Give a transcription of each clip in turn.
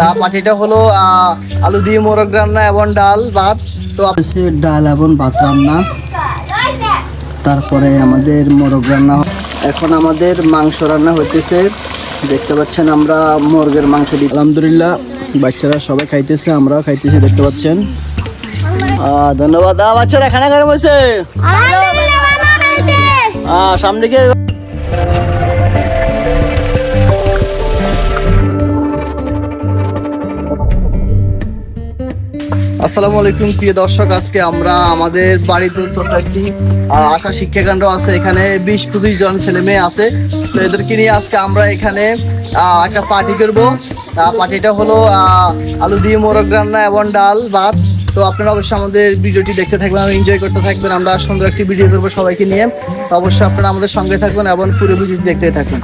তা পার্টিটা হলো আহ, আলু দিয়ে মোরগ রান্না এবং ডাল ভাত। তো ডাল এবং ভাত রান্না। তারপরে আমাদের মোরগ রান্না এখন আমাদের মাংস রান্না হইতেছে। দেখতে পাচ্ছেন আমরা মুরগের মাংস দিই আলহামদুলিল্লাহ বাচ্চারা সবাই খাইতেছে আমরাও খাইতেছি দেখতে পাচ্ছেন। আহ, ধন্যবাদ। বাচ্চারা খানা খারাপ হয়েছে। সামনে গিয়ে আসসালামু আলাইকুম, প্রিয় দর্শক, আজকে আমরা আমাদের বাড়িতে ছোট্ট একটি আশা শিক্ষাকাণ্ড আছে, এখানে বিশ পঁচিশ জন ছেলে মেয়ে আছে। তো এদেরকে নিয়ে আজকে আমরা এখানে একটা পার্টি করব। পার্টিটা হলো আলু দিয়ে মোরগ রান্না এবং ডাল ভাত। তো আপনারা অবশ্যই আমাদের ভিডিওটি দেখতে থাকবেন এবং এনজয় করতে থাকবেন। আমরা সুন্দর একটি ভিডিও করব সবাইকে নিয়ে। তো অবশ্যই আপনারা আমাদের সঙ্গে থাকবেন এবং পুরো ভিডিওটি দেখতে থাকবেন।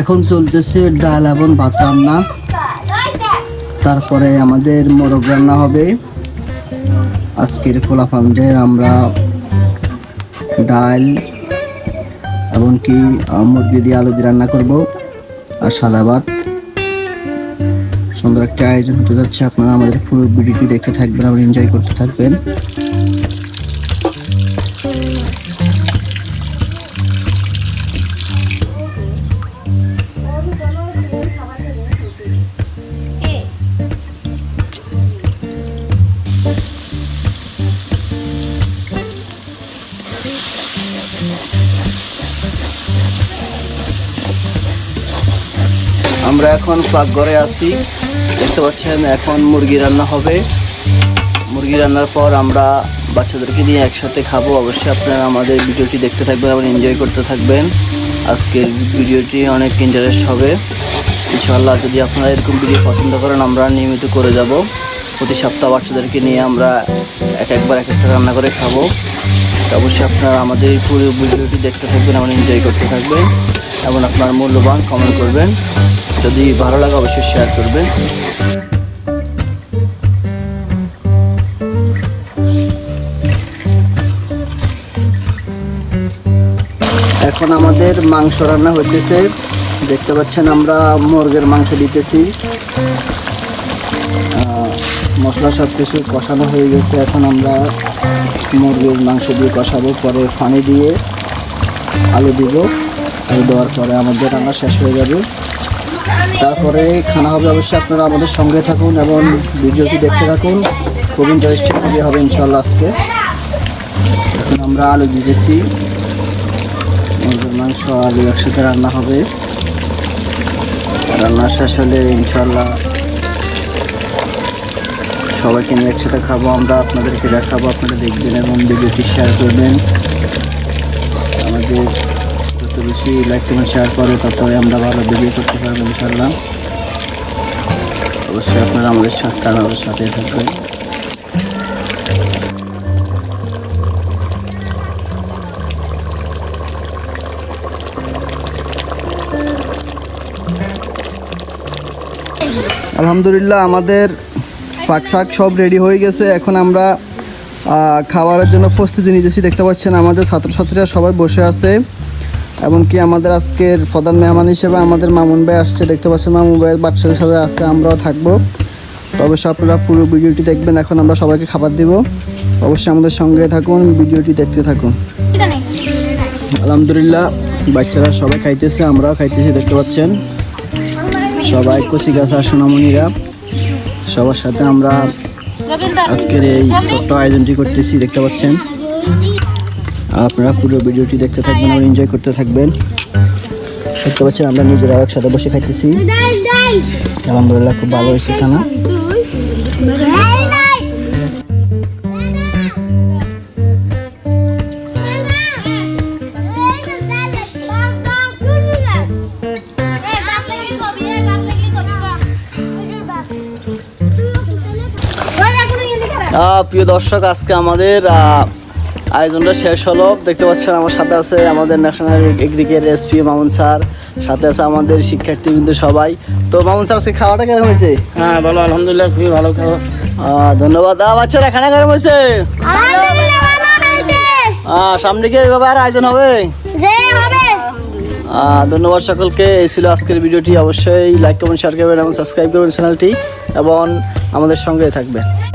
এখন চলতেছে ডাল এবং ভাত রান্না। তারপরে আমাদের মোরগ রান্না হবে। আজকের খোলা ফান্ডের আমরা ডাল এমনকি মুরগি দিয়ে আলু দিয়ে রান্না করব আর সাদা ভাত। সুন্দর একটা আয়োজন হতে যাচ্ছে। আপনারা আমাদের পুরো ভিডিওটি দেখতে থাকবেন এবং এনজয় করতে থাকবেন। আমরা এখন পাকঘরে আছি। দেখতে পাচ্ছেন, এখন মুরগি রান্না হবে। মুরগি রান্নার পর আমরা বাচ্চাদেরকে নিয়ে একসাথে খাব। অবশ্যই আপনারা আমাদের ভিডিওটি দেখতে থাকবেন এবং এনজয় করতে থাকবেন। আজকের ভিডিওটি অনেক ইন্টারেস্ট হবে। ইনশাআল্লাহ যদি আপনারা এরকম ভিডিও পছন্দ করেন, আমরা নিয়মিত করে যাব। প্রতি সপ্তাহ বাচ্চাদেরকে নিয়ে আমরা এক একবার এক একটা রান্না করে খাব। অবশ্যই আপনারা আমাদের পুরো ভিডিওটি দেখতে থাকবেন এবং এনজয় করতে থাকবেন। এবং আপনার মূল্যবান কমেন্ট করবেন। যদি ভালো লাগে অবশ্যই শেয়ার করবেন। এখন আমাদের মাংস রান্না হইতেছে। দেখতে পাচ্ছেন আমরা মুরগের মাংস দিতেছি। মশলা সব কিছু কষানো হয়ে গেছে। এখন আমরা মুরগির মাংস দিয়ে কষাবো, পরে পানি দিয়ে আলু দিব। আলু দেওয়ার পরে আমাদের রান্না শেষ হয়ে যাবে। তারপরে খানা হবে অবশ্যই আপনারা আমাদের সঙ্গে থাকুন এবং ভিডিওটি দেখতে থাকুন। খুব ইন্টারেস্টিং ভিডিও হবে ইনশাল্লাহ আজকে। এখন আমরা আলু দিতেছি মাংস, আলু একসাথে রান্না হবে। রান্না শেষ হলে ইনশাল্লাহ সবাইকে নিয়ে একসাথে খাব। আমরা আপনাদেরকে দেখাবো, আপনারা দেখবেন এবং ভিডিওটি শেয়ার করবেন। বেশি লাইক কমেন্ট শেয়ার করে তত আমরা ভালো ভিডিও করতে পারব ইনশাল্লাহ অবশ্যই আপনারা আমাদের সাথে আমাদের সাথে থাকবেন। আলহামদুলিল্লাহ, আমাদের পাক শাক সব রেডি হয়ে গেছে। এখন আমরা খাবারের জন্য প্রস্তুতি নিতেছি। দেখতে পাচ্ছেন, আমাদের ছাত্রছাত্রীরা সবাই বসে আছে। এমনকি আমাদের আজকের প্রধান মেহমান হিসেবে আমাদের মামুন ভাই আসছে। দেখতে পাচ্ছেন মামুন ভাইয়ের বাচ্চাদের সাথে আছে, আমরাও থাকব। তো অবশ্যই আপনারা পুরো ভিডিওটি দেখবেন, এখন আমরা সবাইকে খাবার দিব। অবশ্যই আমাদের সঙ্গে থাকুন, ভিডিওটি দেখতে থাকুন। আলহামদুলিল্লাহ, বাচ্চারা সবাই খাইতেছে, আমরাও খাইতেছি, দেখতে পাচ্ছেন। সবাই কচি গাছা সোনামণিরা। সবার সাথে আমরা আজকের এই ছোট্ট আয়োজনটি করতেছি, দেখতে পাচ্ছেন। আপনারা পুরো ভিডিওটি দেখতে থাকবেন আর এনজয় করতে থাকবেন। দেখতে পাচ্ছেন আমরা নিজেরা একসাথে বসে খাইতেছি। আলহামদুলিল্লাহ খুব ভালো হয়েছে খানা প্রিয় দর্শক আজকে আমাদের আয়োজনটা শেষ হলো। দেখতে পাচ্ছেন আমার সাথে আছে আমাদের ন্যাশনাল এগ্রিকের এসপি মামুন স্যার সাথে আছে আমাদের শিক্ষার্থী কিন্তু সবাই। তো মামুন স্যার আজকে খাওয়াটা কেমন হয়েছে? হ্যাঁ ভালো আলহামদুলিল্লাহ খুবই ভালো আহ, ধন্যবাদ। আহ, বাচ্চারা খানা কেমন হয়েছে? সামনে কি এভাবে আর আয়োজন হবে? আহ, ধন্যবাদ সকলকে। এই ছিল আজকের ভিডিওটি। অবশ্যই লাইক কমেন্ট শেয়ার করবেন এবং সাবস্ক্রাইব করবেন চ্যানেলটি এবং আমাদের সঙ্গে থাকবেন।